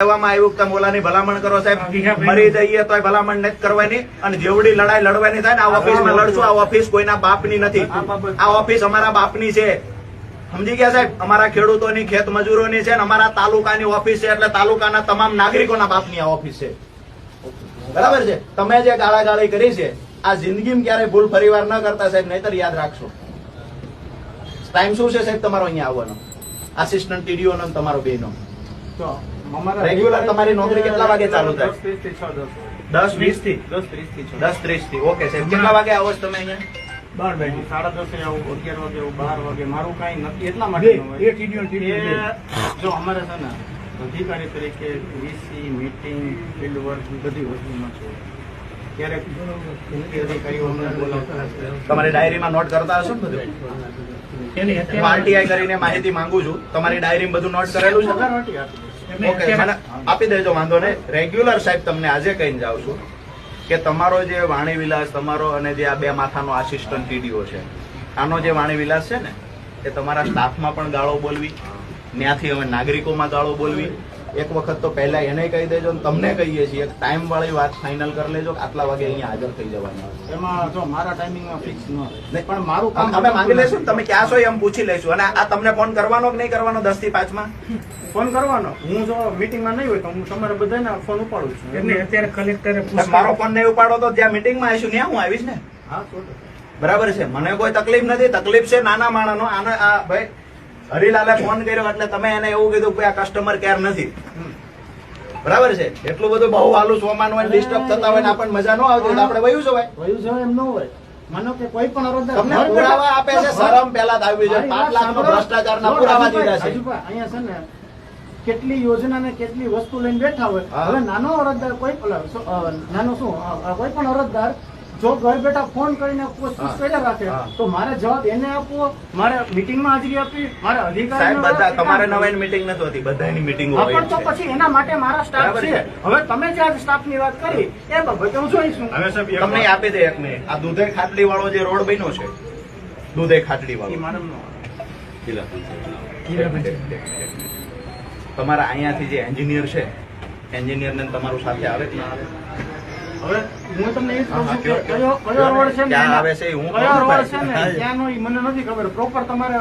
કહેવામાં આવ્યું કે તમે ઓલાની ભલામણ કરો સાહેબ. મરી જઈએ તો ભલામણ નથી કરવાની અને જેવડી લડાઈ લડવાની થાય ને આ ઓફિસમાં લડશું આ ઓફિસ કોઈના બાપની નથી. આ ઓફિસ અમારા બાપની છે. સમજી ગયા સાહેબ? અમારા ખેડૂતોની ખેત મજૂરોની છે ને અમારા તાલુકાની ઓફિસ છે એટલે તાલુકાના તમામ નાગરિકોના બાપની આ ઓફિસ છે. બરાબર છે? તમે જે ગાળાગાળી કરી છે આ જિંદગીમાં ક્યારેય ભૂલ ફરીવાર ન કરતા સાહેબ નહીતર યાદ રાખશો. ટાઈમ શું છે સાહેબ તમારો અહીંયા આવવાનો? આસિસ્ટન્ટ ટીડીઓનો તમારો બે Regular તમારી નોકરી કેટલા વાગે ચાલુ થાય? દસ વીસથી? દસ ત્રીસથી દસ ત્રીસથી ઓકે સાહેબ. કેટલા વાગે આવો છો તમે અહીંયા? બાર વાગે. સાડા દસે આવું અગિયાર વાગે આવું બાર વાગે. મારું કાંઈ નથી એટલા માટે ન હોય. એ જો અમારે છે ને અધિકારી તરીકે વીસી મીટિંગ ફિલ્ડ વર્ક બધી વસ્તુમાં છે. તમારી ડાયરીમાં નોટ કરતા હશો ને બધું? હું આરટીઆઈ કરીને માહિતી માંગુ છું. તમારી ડાયરીમાં બધું નોટ કરેલું છે. ઓકે મને આપી દેજો વાંધો નહીં. રેગ્યુલર સાહેબ તમને આજે કહીને જાઉં છું કે તમારો જે વાણી વિલાસ તમારો અને જે આ બે માથાનો આસિસ્ટન્ટ ટીડીઓ છે આનો જે વાણી વિલાસ છે ને એ તમારા સ્ટાફમાં પણ ગાળો બોલવી ત્યાંથી હવે નાગરિકોમાં ગાળો બોલવી એક વખત તો પહેલા એને કહી દેજો ને તમને કહીએ છીએ. એક ટાઈમ વાળી વાત ફાઇનલ કરી લેજો આટલા વાગે અહીંયા હાજર થઈ જવાનું. એમાં જો મારા ટાઈમિંગમાં ફિક્સ ન નહીં. પણ મારું કામ અમે માંગી લઈશું તમે ક્યાં છો એમ પૂછી લઈશું. અને આ તમને ફોન કરવાનો કે નહીં કરવાનો દસથી પાંચમાં ફોન કરવાનો. હું જો મીટિંગમાં નહીં હોય તો હું તમારે બધાને ફોન ઉપાડું છું. એટલે અત્યારે કલેક્ટરે મારો ફોન નહીં ઉપાડો તો જ્યાં મીટિંગમાં આવીશું ત્યાં હું આવીશ ને? હા બરાબર છે. મને કોઈ તકલીફ નથી. તકલીફ છે નાના માણસનો. આને આ ભાઈ હરિલાલે ફોન કર્યો એટલે તમે એને એવું કીધું કે આ કસ્ટમર કેર નથી. બરાબર છે? એટલું બધું બહુ હાલું સોમાન હોય ડિસ્ટર્બ થતા હોય ને આપણને મજા ન આવતી તો આપણે વયું જવાય. વયું જવાય એમ ન હોય. માનો કે કોઈ પણ અરજદાર તમને પુરાવા આપે છે? શરમ પહેલા જ આવી છે પાંચ લાખ નો સાંભળો. ભ્રષ્ટાચારના પુરાવા દીધા છે. અહીંયા છે ને કેટલી યોજના ને કેટલી વસ્તુ લઈને બેઠા હોય. હવે નાનો અરજદાર કોઈ નાનો શું? કોઈ પણ અરજદાર જો ઘર બેઠા ફોન કરીને પૂછપૂછ કર્યા રાખે તો મારે જવાબ એને આપવો મારે મીટિંગમાં હાજરી આપવી મારે સાહેબ અધિકારી બધા તમારે નવાઈ મીટિંગ નથી હોતી બધાની મીટિંગો હોય પણ તો પછી એના માટે મારા સ્ટાફ છે. હવે તમે જે સ્ટાફની વાત કરી એ બાબતે હું જોઈશું. તમને આપી દે એક મિનિટ આ દૂધે ખાટલી વાળો જે રોડ બન્યો છે દૂધે ખાટલી વાળો. તમારા અહીંયાથી જે એન્જિનિયર છે એન્જિનિયર ને તમારું સાથે આવે કે ના આવે? હવે હું તમને એ કહું છું કે કયો, કયો. રોડ છે ને ક્યાં આવે છે હું કયો કહું રોડ છે ને ત્યાંનો મને નથી ખબર પ્રોપર તમારે